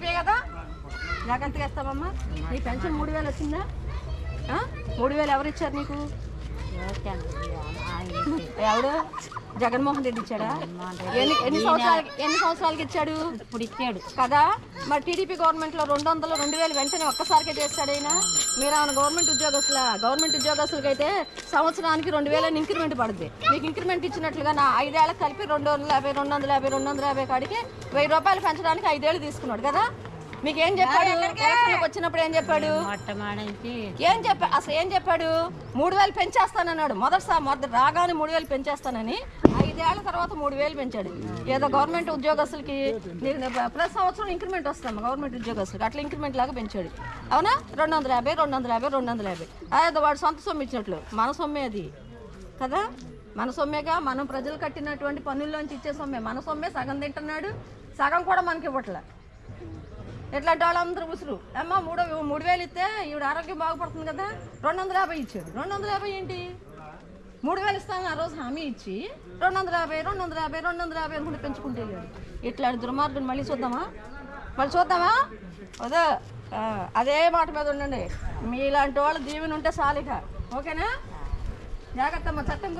TDP కదా? జాగ్రత్తగా ఇస్తావమ్మా నీ పెన్షన్ మూడు వేలు వచ్చిందా? మూడు వేలు ఎవరు ఇచ్చారు నీకు? ఎవడు జగన్మోహన్ రెడ్డి ఇచ్చాడా? ఎన్ని ఎన్ని సంవత్సరాలకి ఎన్ని సంవత్సరాలకి ఇచ్చాడు? ఇప్పుడు ఇచ్చాడు. కదా? మరి టీడీపీ గవర్నమెంట్లో రెండు వందలు రెండు వేలు వెంటనే ఒక్కసారికే చేస్తాడు అయినా మీరు ఏమైనా గవర్నమెంట్ ఉద్యోగస్తుల? గవర్నమెంట్ ఉద్యోగస్తులకి అయితే సంవత్సరానికి రెండు వేల ఇంక్రిమెంట్ పడుతుంది మీకు ఇంక్రిమెంట్ ఇచ్చినట్లుగా నా ఐదేళ్ళకి కలిపి రెండు వందల యాభై రెండు వందల యాభై రెండు వందల యాభై కాడికి వెయ్యి రూపాయలు పెంచడానికి ఐదేళ్ళు తీసుకున్నాడు కదా? మీకు ఏం చెప్పాడు వచ్చినప్పుడు ఏం చెప్పాడు? ఏం చెప్పా అసలు ఏం చెప్పాడు? మూడు వేలు పెంచేస్తానన్నాడు. మొదటిసారి మొదటి రాగానే మూడు వేలు పెంచేస్తానని. ఐదేళ్ళ తర్వాత మూడు వేలు పెంచాడు. ఏదో గవర్నమెంట్ ఉద్యోగస్తులకి ప్రతి సంవత్సరం ఇంక్రిమెంట్ వస్తాం గవర్నమెంట్ ఉద్యోగస్తులకి. అట్లా ఇంక్రిమెంట్ లాగా పెంచాడు. అవునా? రెండు వందల యాభై రెండు వందల యాభై రెండు వందల యాభై అదే వాడు సొంత సొమ్ము ఇచ్చినట్లు. మన సొమ్మే అది. కదా? మన సొమ్మేగా? మనం ప్రజలు కట్టినటువంటి పన్నుల్లోంచి ఇచ్చే సొమ్మే. మన సొమ్మే సగం తింటున్నాడు. సగం కూడా మనకి ఇవ్వట్లే. ఇట్లాంటి వాళ్ళందరూ ఉసురు అమ్మ మూడు మూడు వేలు ఇస్తే ఈవిడ ఆరోగ్యం బాగుపడుతుంది కదా. రెండు వందల యాభై ఇచ్చాడు. రెండు వందల యాభై ఏంటి? మూడు వేలు ఇస్తాను ఆ రోజు హామీ ఇచ్చి రెండు వందల యాభై రెండు వందల యాభై రెండు వందల యాభై అనుకుంటే పెంచుకుంటే వెళ్ళాడు ఇట్లాంటి దుర్మార్గం మళ్ళీ చూద్దామా? మళ్ళీ చూద్దామా? అదే అదే మాట మీద ఉండండి. మీలాంటి వాళ్ళు దీవెన ఉంటే సాలిక ఓకేనా? జాగ్రత్త అమ్మ చట్టం గురించి